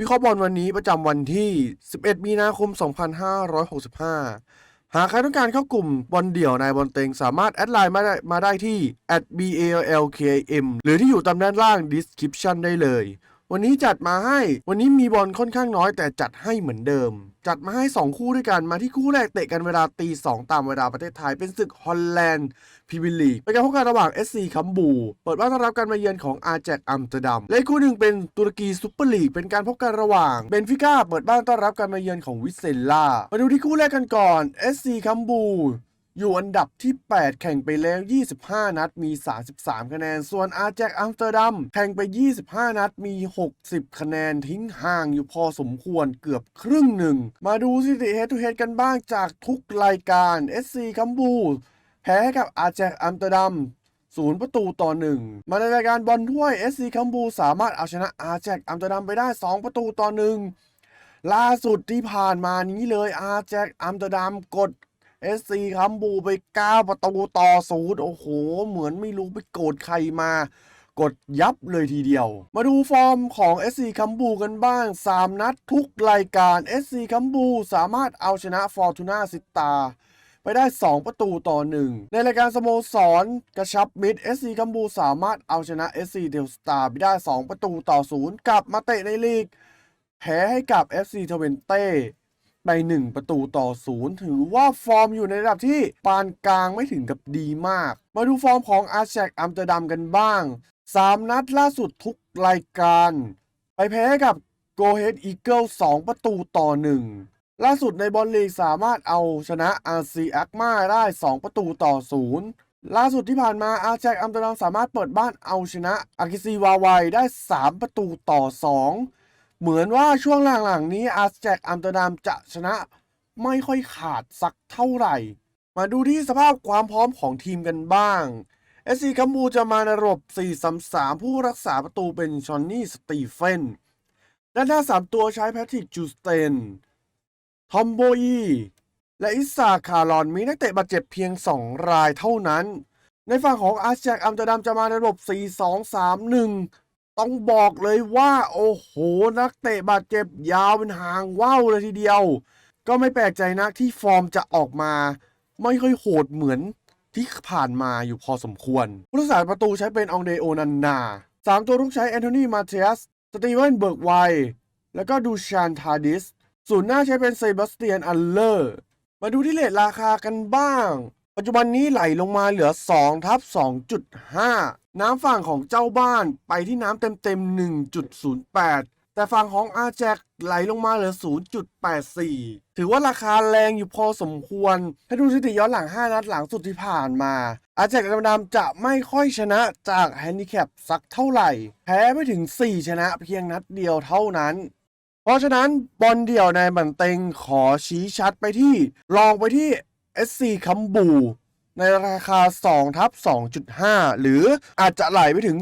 วิเคราะห์บอลวันนี้ประจำวันที่ 11 มีนาคม 2565 หากใครต้องการเข้ากลุ่มบอลเดี่ยวนายบอลเต็ง สามารถแอดไลน์มาได้มาได้ที่ @balkm หรือที่อยู่ตามด้านล่าง description ได้เลย วันนี้จัดมาให้ วันนี้มีบอลค่อนข้างน้อยแต่จัดให้เหมือนเดิม จัดมาให้ 2 คู่ด้วยกันมาที่คู่แรกเตะกันเวลาตี2ตามเวลาประเทศไทยเป็นศึกฮอลแลนด์พรีเมียร์ลีเป็นการพบกันระหว่าง SC คัมบู เปิดบ้านต้อนรับการมาเยือนของอาแจกอัมสเตอร์ดัมและคู่หนึ่งเป็นตุรกีซุปเปอร์ลีกเป็นการพบกันระหว่างเบนฟิก้าเปิดบ้านต้อนรับการมาเยือนของวิเซนล่ามาดูที่คู่แรกกันก่อน SC คัมบู อยู่อันดับที่ 8 แข่งไปแล้ว 25 นัดมี 33 คะแนน ส่วนอาแจกอัมสเตอร์ดัมแข่งไป 25 นัดมี 60 คะแนนทิ้งห่างอยู่พอสมควรเกือบครึ่งหนึ่ง มาดูสถิติ head to head กันบ้างจากทุกรายการ SC คัมบูแพ้กับอาแจกอัมสเตอร์ดัมศูนย์ประตูต่อหนึ่งมาในรายการบอลถ้วย SC คัมบูสามารถเอาชนะอาแจกอัมสเตอร์ดัมไปได้ 2 ประตูต่อหนึ่งล่าสุดที่ผ่านมานี้เลยอาแจกอัมสเตอร์ดัมกด SC คัมบูไป9ประตูต่อศูนย์โอ้โห เหมือนไม่รู้ไปโกรธใครมากดยับเลยทีเดียว มาดูฟอร์มของ SC คัมบูกันบ้าง 3 นัดทุกรายการ SC คัมบูสามารถเอาชนะฟอร์ตูน่าซิตาไปได้ 2 ประตูต่อ 1 ในรายการสโมสรกระชับมิด SC คัมบูสามารถเอาชนะ SC เดลสตาร์ไปได้ 2 ประตูต่อ 0 กลับมาเตะในลีก แพ้ให้กับ FC ทเวนเต้ ไป 1 ประตูต่อ0ถือว่าฟอร์มอยู่ในระดับที่ปานกลางไม่ถึงกับดีมาก มาดูฟอร์มของอาแชกอัมสเตอร์ดัมกันบ้าง 3 นัดล่าสุดทุกรายการ ไปแพ้กับ Go Ahead Eagle 2ประตูต่อ 1ล่าสุดในบอลลีกสามารถเอาชนะ RC a k m a ได้ 2 ประตูต่อ 0 ล่าสุดที่ผ่านมาอาแจกอัมสเตอร์ดัมสามารถเปิดบ้านเอาชนะอากิซีวาไวได้ 3 ประตูต่อ 2 เหมือนว่าช่วงหลังๆนี้อาแจกอัมเตอร์ดัมจะชนะไม่ค่อยขาดสักเท่าไหร่ มาดูที่สภาพความพร้อมของทีมกันบ้างเอสซีคัมบูจะมาในระบบ4-3-3 ผู้รักษาประตูเป็นชอนนี่สตีเฟน ด้านหน้า 3 ตัวใช้แพทริกจูสเตน ทอมโบอีและอิสาคารอนมีนักเตะบาดเจ็บเพียง 2 รายเท่านั้น ในฝั่งของอาร์แจกอัมเตอร์ดัมจะมาในระบบ 4-2-3-1 ต้องบอกเลยว่าโอ้โห นักเตะบาดเจ็บยาวเป็นหางว่าวเลยทีเดียว ก็ไม่แปลกใจนักที่ฟอร์มจะออกมา ไม่ค่อยโหดเหมือนที่ผ่านมาอยู่พอสมควร ผู้รักษาประตูใช้เป็นองเดโอนันนาสามตัวรุกใช้แอนโทนีมาเทียส สตีเวนเบิร์กไว แล้วก็ดูชานทาดิส ศูนย์หน้าใช้เป็นเซบาสเตียนอัลเลอร์ มาดูที่เลทราคากันบ้าง ปัจจุบันนี้ไหลลงมาเหลือ2ทับ2.5 น้ำฝั่งของเจ้าบ้านไปที่น้ำเต็มๆ 1.08 แต่ฝั่งของอาแจกไหลลงมาเหลือ 0.84 ถือว่าราคาแรงอยู่พอสมควร ถ้าดูสถิติย้อนหลัง 5 นัดหลังสุดที่ผ่านมา อาแจกดำๆจะไม่ค่อยชนะจากแฮนดิแคปสักเท่าไหร่ แพ้ไม่ถึง 4 ชนะเพียงนัดเดียวเท่านั้นเพราะฉะนั้นบอลเดี่ยวในบันเต็งขอชี้ชัดไปที่ลองไปที่ SC คัมบูในราคา2ทับ2.5 หรืออาจจะไหลไปถึง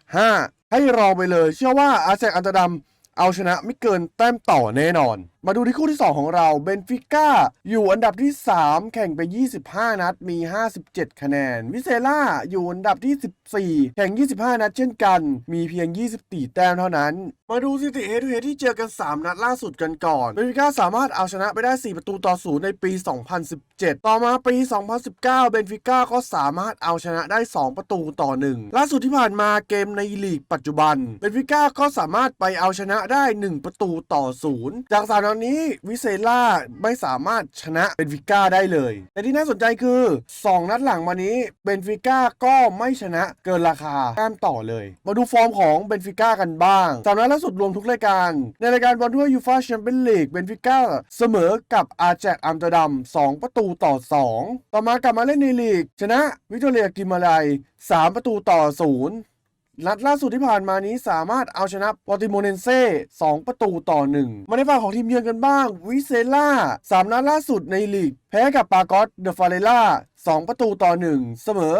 2.5 ให้รอไปเลย เชื่อว่าอาเซอันตอร์ดัมเอาชนะไม่เกินแต้มต่อแน่นอน มาดูที่คู่ที่ 2 ของเราเบนฟิก้าอยู่อันดับที่ 3 แข่งไป 25 นัดมี 57 คะแนน วิเซล่าอยู่อันดับที่ 14 แข่ง 25 นัดเช่นกัน มีเพียง 24 แต้มเท่านั้น มาดูสถิติเฮดทูเฮดที่เจอกัน 3 นัดล่าสุดกันก่อนเบนฟิก้าสามารถเอาชนะไปได้ 4 ประตูต่อศูนย์ในปี 2017 ต่อมาปี 2019 เบนฟิก้าก็สามารถเอาชนะได้ 2 ประตูต่อ 1 ล่าสุดที่ผ่านมาเกมในลีกปัจจุบันเบนฟิก้าก็สามารถไปเอาชนะได้ 1 ประตูต่อศูนย์จากสามนัดนี้วิเซล่าไม่สามารถชนะเบนฟิก้าได้เลย แต่ที่น่าสนใจคือ 2 นัดหลังมานี้เบนฟิก้าก็ไม่ชนะเกินราคาแต้มต่อเลย มาดูฟอร์มของเบนฟิก้ากันบ้างสามนัดล่าสุดรวมทุกรายการ ในรายการบอลถ้วยยูฟาแชมเปี้ยนลีกเบนฟิก้าเสมอกับอาแจกอัมสเตอร์ดัม2ประตูต่อ 2 ต่อมากลับมาเล่นในลีก ชนะวิกตเรียกิมาไล3ประตูต่อ 0 นัดล่าสุดที่ผ่านมานี้สามารถเอาชนะปอติโมเนนเซ่2ประตูต่อ 1 มาในฝั่งของทีมเยือนกันบ้าง วิเซล่า 3 นัดล่าสุดในลีก แพ้กับปากอสเดฟาเรล่า 2 ประตูต่อ 1 เสมอ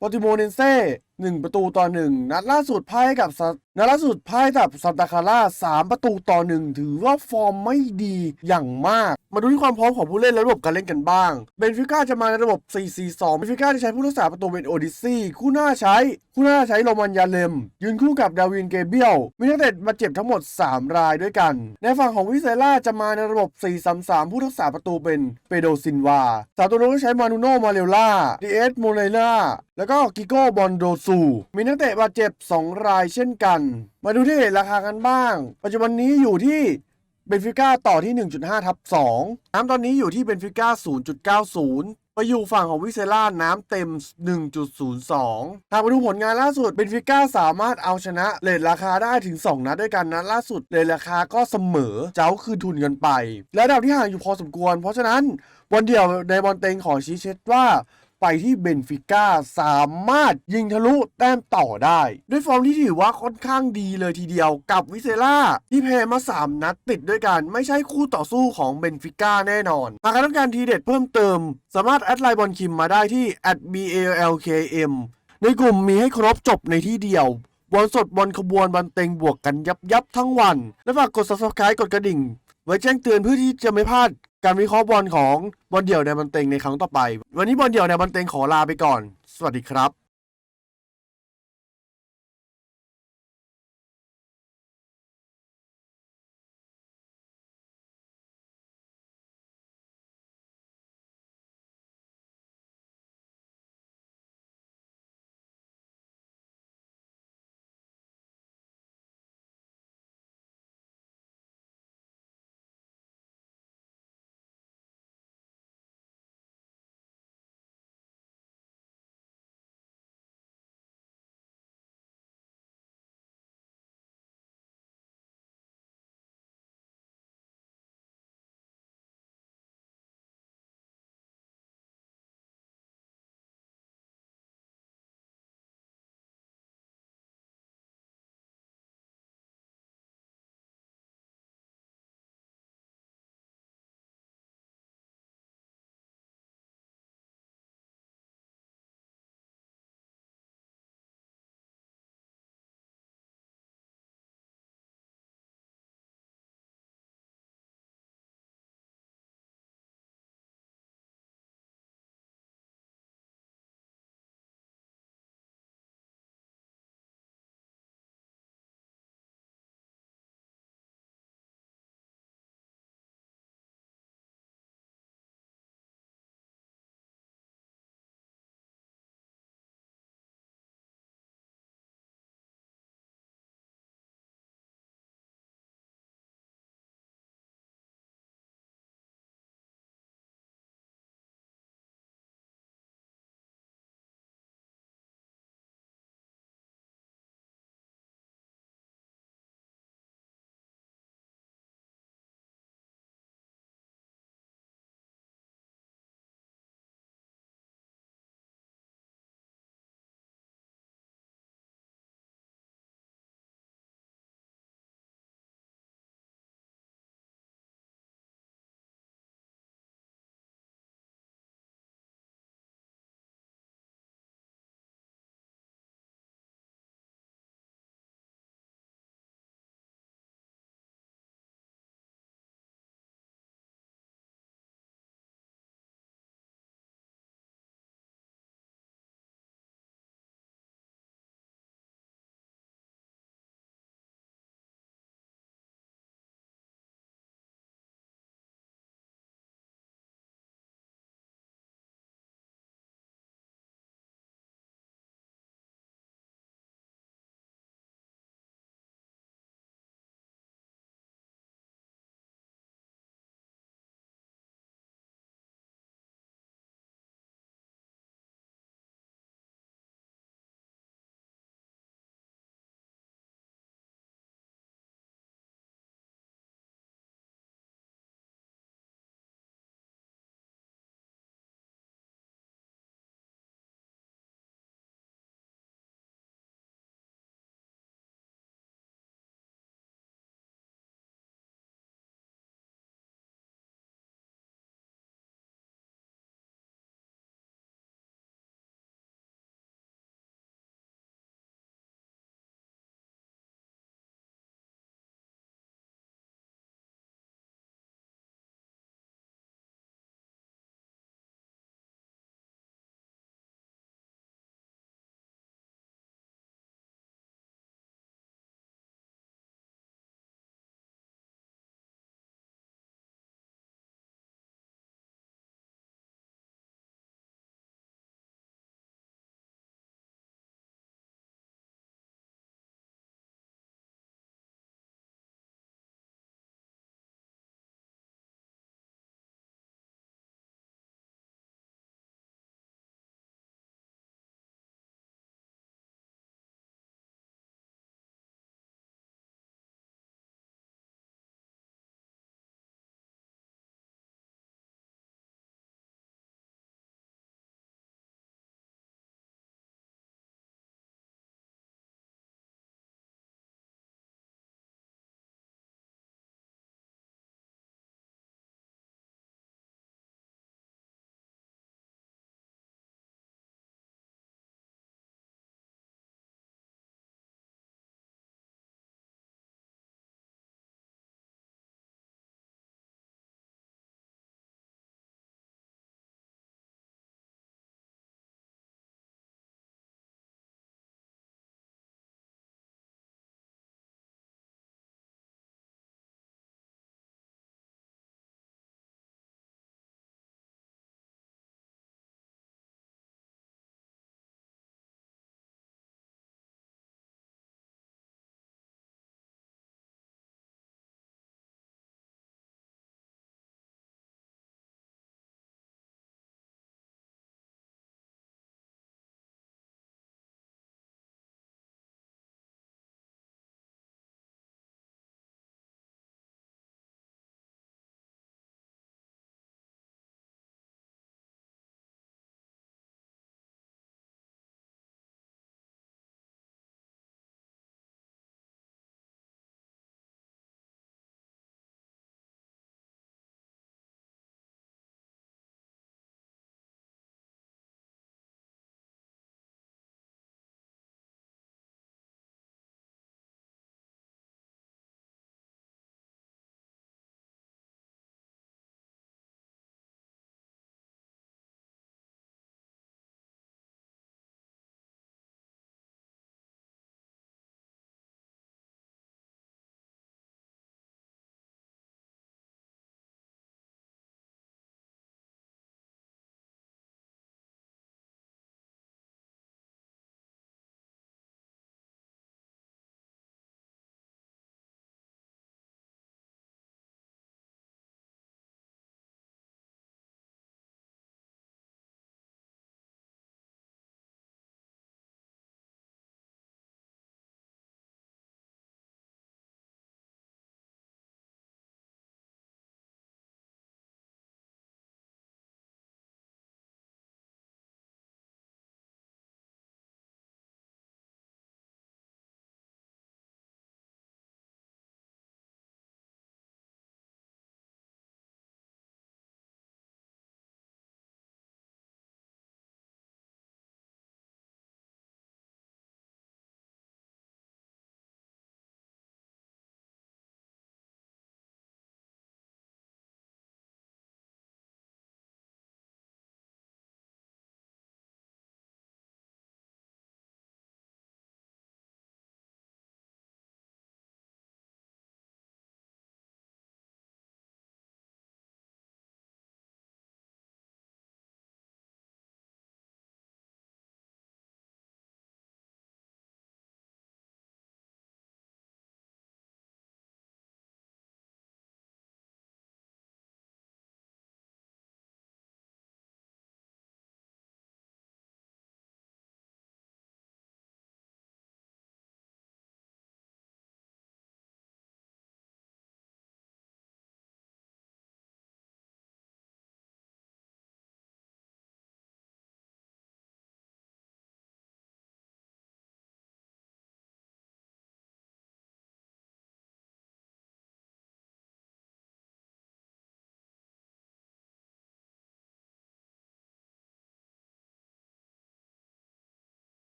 ปอติโมเนนเซ่ 1 ประตูต่อ 1 นัดล่าสุดพ่ายกับนัดล่าสุดพ่ายกับซันตาคาร่า3 ประตูต่อ 1 ถือว่าฟอร์มไม่ดีอย่างมาก มาดูที่ความพร้อมของผู้เล่นและระบบการเล่นกันบ้าง เบนฟิก้าจะมาในระบบ 4-4-2 เบนฟิก้าจะใช้ผู้รักษาประตูเป็นโอดิซี่คู่หน้าใช้ คู่หน้าใช้โรมันยาเลม ยืนคู่กับดาวินเกเบียลมีนักเตะมาเจ็บทั้งหมด 3 รายด้วยกัน ในฝั่งของวิเซล่าจะมาในระบบ 4-3-3 ผู้รักษาประตูเป็นเปโดซินวาสามตัวนู้นก็ใช้มานูโนมาเรลล่าดีเอสโมเรล่าแล้วก็กิโก้บอนโดซมีนักเตะบาดเจ็บ 2 รายเช่นกัน มาดูที่ราคากันบ้าง ปัจจุบันนี้อยู่ที่เบนฟิก้าต่อที่ 1.5 ทับ2น้ำตอนนี้อยู่ที่เบนฟิก้า 0.90 ไปอยู่ฝั่งของวิเซล่าน้ำเต็ม 1.02 หากมาดูผลงานล่าสุด เบนฟิก้าสามารถเอาชนะเลทราคาได้ถึง 2 นัดด้วยกันนัดล่าสุดเลทราคาก็เสมอ เจ้าคืนทุนกันไป และดาวที่ห่างอยู่พอสมควร เพราะฉะนั้นวันเดียวในบอลเต็งขอชี้เช็ดว่า ไปที่เบนฟิก้าสามารถยิงทะลุแต้มต่อได้ ด้วยฟอร์มที่ถือว่าค่อนข้างดีเลยทีเดียวกับวิเซล่า ที่แพ้มา 3 นัดติดด้วยกัน ไม่ใช่คู่ต่อสู้ของเบนฟิก้าแน่นอน หากต้องการทีเด็ดเพิ่มเติม สามารถแอดไลน์บอลคิมมาได้ที่ @balkm ในกลุ่มมีให้ครบจบในที่เดียวบอลสดบอลขบวนบอลเต็งบวกกันยับยับทั้งวัน และฝากกด subscribe กดกระดิ่ง ไว้แจ้งเตือนเพื่อที่จะไม่พลาดการวิเคราะห์บอลของบอลเดี่ยวในบอลเต็งในครั้งต่อไป วันนี้บอลเดี่ยวในบอลเต็งขอลาไปก่อน สวัสดีครับ